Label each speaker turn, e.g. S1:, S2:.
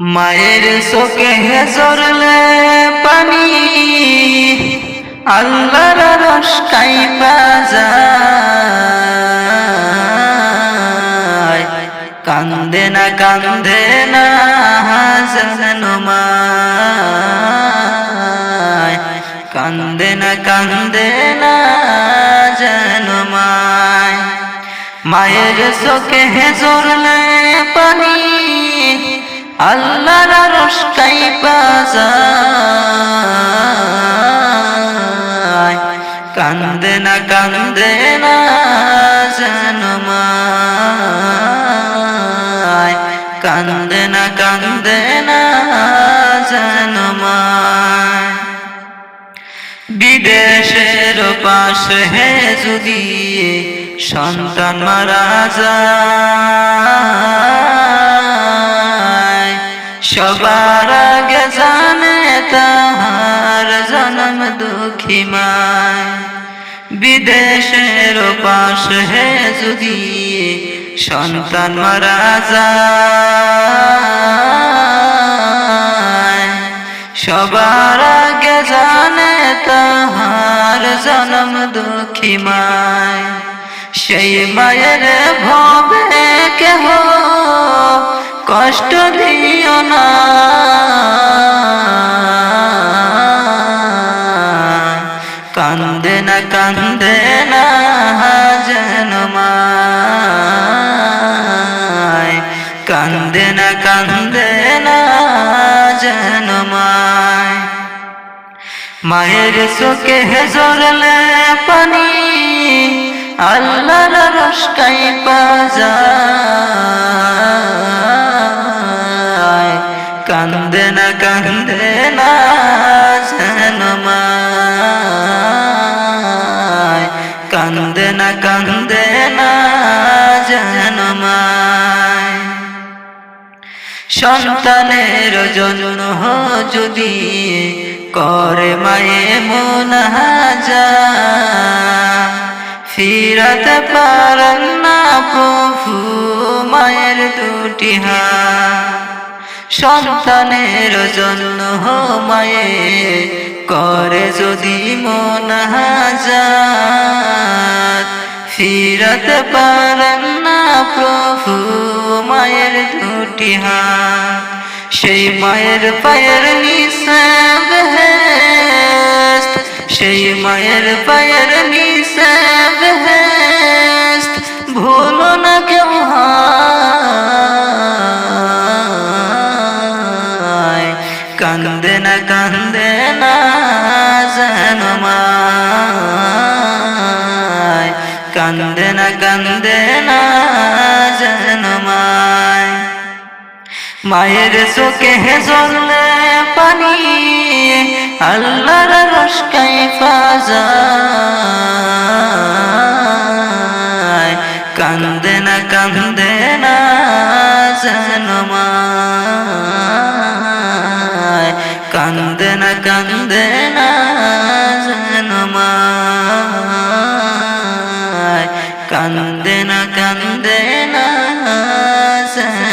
S1: মায়ের চোখে জরলে পানি, আল্লাহর রস কাইপা যায়। কান্দে না কান্দে না, যেন কান্দে না কান্দে না, যেন মায়। মায়ের চোখে জরলে আল্লাহর রস কাইপা যায় কান্দে না কান্দে না যেন মায়। কান্দে না কান্দে না যেন মায়। বিদেশের পাশে যদি সন্তান মারা যায়। সবার আগে জানে তাহার জন্ম দুঃখী মায় বিদেশের পাশে যদি সন্তান মারা সবার আগে জানে তাহার জন্ম দুঃখী মায় সেই মায়ের ভবে কেহ কষ্ট দিও না। কান্দে না কান্দে না, যেন মায়। কান্দে না কান্দে না, যেন মায়। মায়ের চোখে জরলে পানি আল্লাহর রস কাইপা কান্দে না কান্দে না, যেন মায়। কান্দে না কান্দে না, যেন মায়। সন্তানের জন্য যদি করে মায়ে মন ফিরাতে পারেন না প্রভু মায়ের দুটি হাত। সন্তানের জন্য মায়ে, করে যদি মন ফিরাতে পারেন না প্রভু মায়ের দুটি হাত। সেই মায়ের পায়ের বেহেস্ত সেই মায়ের পায়ের নিচে কান্দে না কান্দে না যেন মায় কান্দে না কান্দে না যেন মায় মায়ের চোখে জলে পানি আল্লাহর রসকাই ফাজা কান্দে না কান্দে না যেন মায় কান্দে না কান্দে না মা কান্দে না কান্দে না যেন